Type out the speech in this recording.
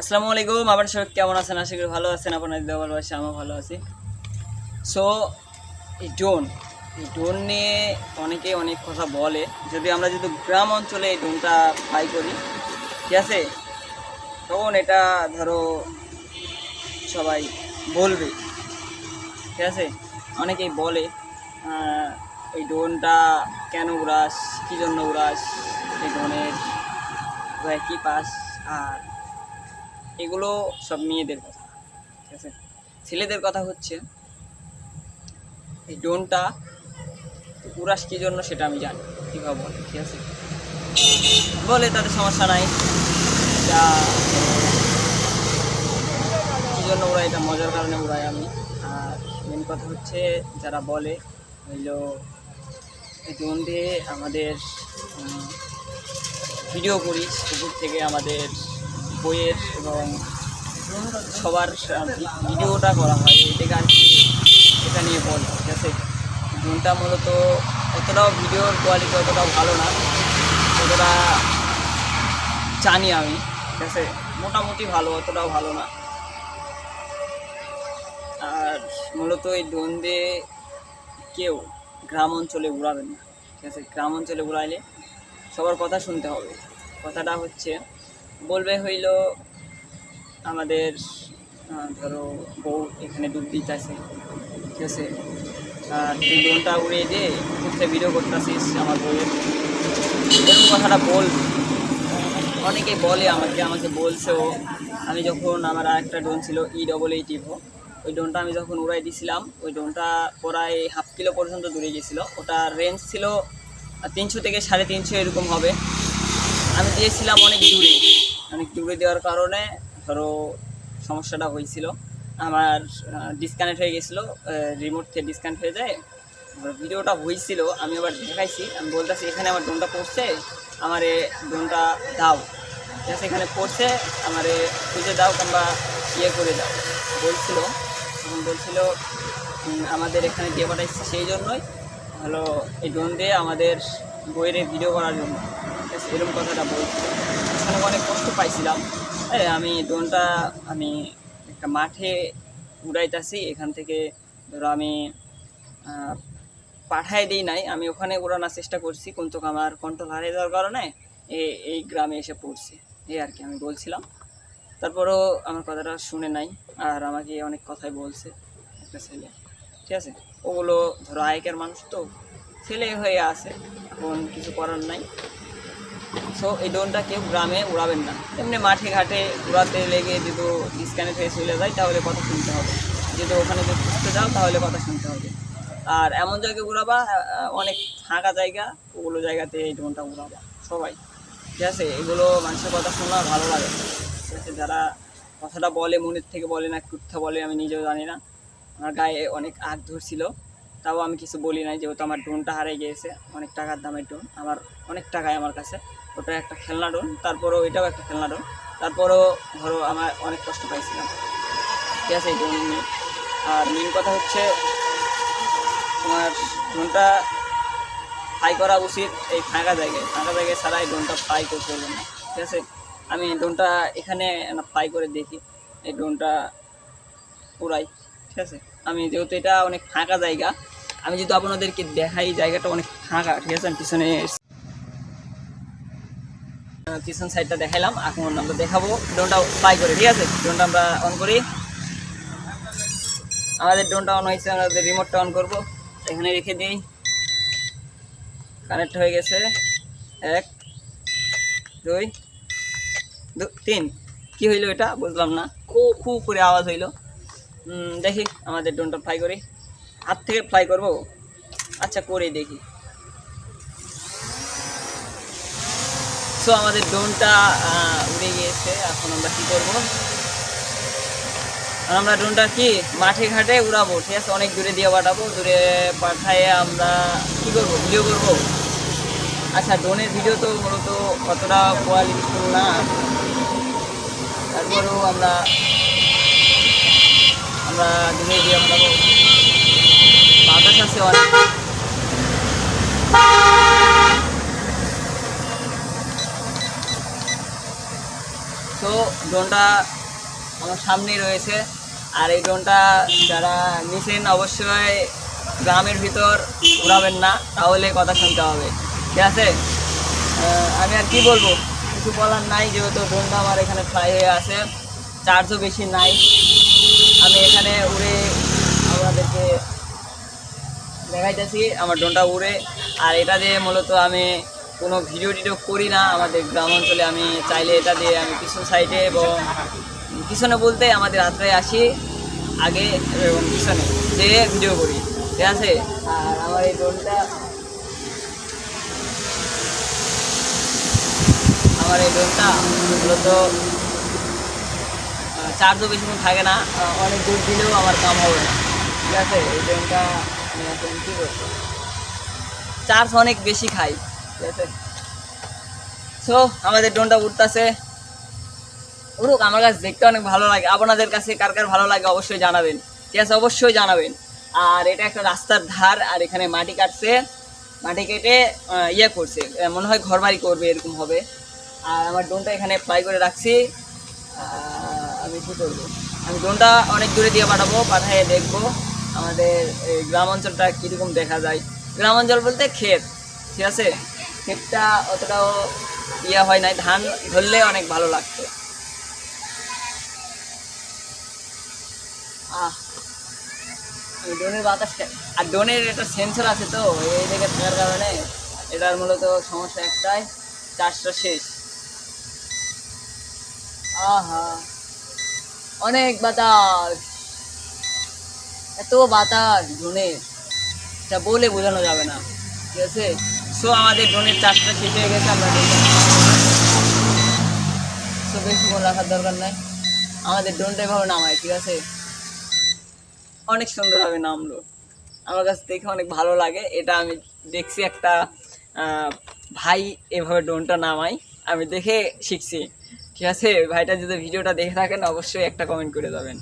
আসসালামু আলাইকুম আপনার সবাই কেমন আছেন? আশা করি ভালো আছেন আপনার দিদা ভালো আছে আমিও ভালো আছি। সো এই ড্রোন এই ড্রোন নিয়ে অনেকে অনেক কথা বলে। যদি আমরা যদি গ্রাম অঞ্চলে এই ড্রোনটা ফ্লাই করি, ঠিক আছে? তখন এটা ধরো সবাই বলবে, ঠিক আছে? অনেকেই বলে এই ড্রোনটা কেন উড়াস? কী জন্য উড়াস? এই ড্রোনের কী পাস? আর এগুলো সব মেয়েদের কথা, ঠিক আছে? ছেলেদের কথা হচ্ছে, এই ড্রোনটা উড়াস কী জন্য সেটা আমি জানি কীভাবে বলে, ঠিক আছে? বলে তাদের সমস্যা নাই। যা, কী জন্য উড়াই এটা মজার কারণে উড়াই আমি? আর মেন কথা হচ্ছে, যারা বলে, হইল, এই ড্রোন দিয়ে আমাদের ভিডিও করি উপর থেকে আমাদের বইয়ের এবং সবার ভিডিওটা করা হয় আর কি এটা নিয়ে বল, ঠিক আছে? ড্রোনটা মূলত অতটাও ভিডিওর কোয়ালিটি অতটাও ভালো না অতটা জানি আমি, ঠিক আছে? মোটামুটি ভালো, অতটাও ভালো না। আর মূলত এই দিয়ে কেউ গ্রাম অঞ্চলে উড়াবেন না, ঠিক আছে? গ্রাম অঞ্চলে উড়াইলে সবার কথা শুনতে হবে। কথাটা হচ্ছে বলবে হইল, আমাদের ধরো বউ এখানে ডুব দিতেছে, ঠিক আছে? আর তুই ড্রোনটা উড়িয়ে দিয়ে ঘুরতে ভিডিও করতেছিস আমার বউয়ের। এরকম কথাটা বলবে অনেকে বলে আমাকে আমাকে বলছেও আমি যখন আমার আর একটা ড্রোন ছিল ই ডবল এইট ইভো ওই ড্রোনটা আমি যখন উড়াই দিয়েছিলাম ওই ড্রোনটা প্রায় হাফ কিলো পর্যন্ত দূরে গেছিল। ওটার রেঞ্জ ছিল তিনশো থেকে সাড়ে তিনশো এরকম হবে। আমি দিয়েছিলাম অনেক দূরে। অনেক দূরে দেওয়ার কারণে ধরো সমস্যাটা হয়েছিল। আমার ডিসকানেক্ট হয়ে গেছিল রিমোট থেকে ডিসকানেক্ট হয়ে যায়। ভিডিওটা হয়েছিল, আমি আবার দেখাইছি। আমি বলতেছি, এখানে আমার ড্রোনটা পড়ছে, আমার এ ড্রোনটা দাও। ঠিক এখানে পড়ছে, আমার খুঁজে দাও কিংবা ইয়ে করে দাও। বলছিল, তখন বলছিল আমাদের এখানে দিয়ে পাঠাইছে সেই জন্যই। হলো এই ড্রোন দিয়ে আমাদের বইয়ের ভিডিও করার জন্য। এরকম কথাটা বলছিল এখানে অনেক কষ্ট পাইছিলাম। এই আমি ড্রোনটা আমি একটা মাঠে উড়াইতেছি। এখান থেকে ধরো আমি পাঠাই দিই নাই। আমি ওখানে উড়ানোর চেষ্টা করছি। কিন্তু আমার কন্ট্রোল হারিয়ে যাওয়ার কারণে এই গ্রামে এসে পড়ছি। এই আর কি, আমি বলছিলাম। তারপরও আমার কথাটা শুনে নাই আর আমাকে অনেক কথাই বলছে একটা ছেলে। ঠিক আছে, ওগুলো ধরো আয়কের মানুষ তো ছেলে হয়ে আছে, এখন কিছু করার নাই। সো এই ড্রোনটা কেউ গ্রামে উড়াবেন না। এমনি মাঠে ঘাটে উড়াতে লেগে যদি ডিসকানেক্ট হয়ে চলে যায়, তাহলে কথা শুনতে হবে। যদি ওখানে যদি খুঁজতে যাও, তাহলে কথা শুনতে হবে। আর এমন জায়গায় উড়াবা অনেক ফাঁকা জায়গা, ওগুলো জায়গাতে এই ড্রোনটা উড়াবা, সবাই। ঠিক আছে? এগুলো মানুষের কথা শোনা ভালো লাগে। ঠিক আছে? যারা কথাটা বলে, মনের থেকে বলে না, কুত্থা বলে, আমি নিজেও জানি না। আমার গায়ে অনেক আগ ধরছিল। তাও আমি কিছু বলি নাই, যেহেতু আমার ড্রোনটা হারিয়ে গিয়েছে, অনেক টাকার দামের ড্রোন, আমার অনেক টাকায় আমার কাছে। ওটা একটা খেলনা ড্রোন, তারপরেও এটাও একটা খেলনা ড্রোন, তারপরেও ধরো আমার অনেক কষ্ট পাইছিলাম। ঠিক আছে, এই ড্রোন নিয়ে। আর মেন কথা হচ্ছে, তোমার ড্রোনটা ফ্রাই করা উচিত এই ফাঁকা জায়গায়। ফাঁকা জায়গায় ছাড়া এই ড্রোনটা ফ্রাই করতে হবে না। ঠিক আছে, আমি ড্রোনটা এখানে ফ্রাই করে দেখি, এই ড্রোনটা উড়াই ঠিক আছে, আমি যেহেতু এটা অনেক ফাঁকা জায়গা আমি যদি আপনাদেরকে দেখাই, জায়গাটা অনেক ফাঁকা, ঠিক আছে? আমি পিছনে পিছন সাইডটা দেখাইলাম, এখন আমরা দেখাবো ড্রোনটা ফ্লাই করে, ঠিক আছে? ড্রোনটা আমরা অন করি। আমাদের ড্রোনটা অন হয়েছে আমাদের রিমোটটা অন করব। এখানে রেখে দিই। কানেক্ট হয়ে গেছে। এক, দুই তিন। কি হইল এটা? বুঝলাম না। খুব খুব করে আওয়াজ হইল। দেখি, আমাদের ড্রোনটা ফ্লাই করি। হাত থেকে ফ্লাই করব? আচ্ছা করে দেখি। সো আমাদের ড্রোনটা উড়ে গিয়েছে। এখন আমরা কি করব? আমরা ড্রোনটা কি? মাঠে ঘাটে উড়াবো, ঠিক আছে? অনেক দূরে দিয়ে পাঠাবো। দূরে পাঠায়ে আমরা কি করব? ভিডিও করব? আচ্ছা ড্রোনের ভিডিও তো মূলত কতটা কোয়ালিটিফুল না। তারপরেও আমরা আমরা দূরে দিয়ে পাঠাবো। আছে অনেক। তো ড্রোনটা আমার সামনেই রয়েছে। আর এই ড্রোনটা যারা নিছেন অবশ্যই গ্রামের ভিতর উড়াবেন না, তাহলে কথা শুনতে হবে। ঠিক আছে? আমি আর কি বলব? কিছু বলার নাই, যেহেতু ড্রোনটা আমার এখানে ফ্লাই হয়ে আছে। চার্জও বেশি নাই। আমি এখানে উড়ে আপনাদেরকে দেখাইতেছি, আমার ড্রোনটা উড়ে। আর এটা দিয়ে মূলত আমি কোনো ভিডিও টিডিও করি না। আমাদের গ্রাম অঞ্চলে আমি চাইলে এটা দিয়ে আমি পিছন সাইডে এবং পিছনে বলতে আমাদের রাত্রে আসি, আগে এবং পিছনে যেয়ে ভিডিও করি। ঠিক আছে? আর আমার এই ড্রোনটা আমার এই ড্রোনটা মূলত চার্জও বেশিক্ষণ থাকে না। অনেক দূর দিলেও আমার কাম হবে না। ঠিক আছে? এই ড্রোনটা চার্জ অনেক বেশি খাই ঠিক সো, আমাদের ড্রোনটা উঠতেছে উড়ুক, আমার কাছে দেখতে অনেক ভালো লাগে। আপনাদের কাছে কার কার ভালো লাগে অবশ্যই জানাবেন। ঠিক আছে, অবশ্যই জানাবেন। আর এটা একটা রাস্তার ধার, আর এখানে মাটি কাটছে। মাটি কেটে ইয়ে করছে। মনে হয় ঘর বাড়ি করবে, এরকম হবে। আর আমার ড্রোনটা এখানে প্লাই করে রাখছি। আমি কী করব? আমি ড্রোনটা অনেক দূরে দিয়ে পাঠাবো, পাঠিয়ে দেখব। আমাদের গ্রাম অঞ্চলটা কীরকম দেখা যায়? গ্রাম অঞ্চল বলতে ক্ষেত, ঠিক আছে? ক্ষেতটা অতটাও ইয়ে হয় নাই, ধান ধরলে অনেক ভালো লাগতো। ড্রোনের বাতাসটা আর ডোনের একটা সেন্সর আছে তো, এই দিকে থাকার কারণে এটার মূলত সমস্যা একটাই, চাষটা শেষ। আহা, অনেক বাতাস। এত বাতাস ড্রোনের এটা বলে বোঝানো যাবে না। ঠিক আছে? সো আমাদের ড্রোনের চার্জটা শেষ হয়ে গেছে, আমরা সো বেশিক্ষণ রাখার দরকার নাই। আমাদের ড্রোনটা এভাবে নামায়, ঠিক আছে? অনেক সুন্দরভাবে নামলো। আমার কাছে দেখে অনেক ভালো লাগে। এটা আমি দেখছি একটা ভাই এভাবে ড্রোনটা নামাই আমি দেখে শিখছি। ঠিক আছে? ভাইটা যদি ভিডিওটা দেখে থাকেন, অবশ্যই একটা কমেন্ট করে যাবেন।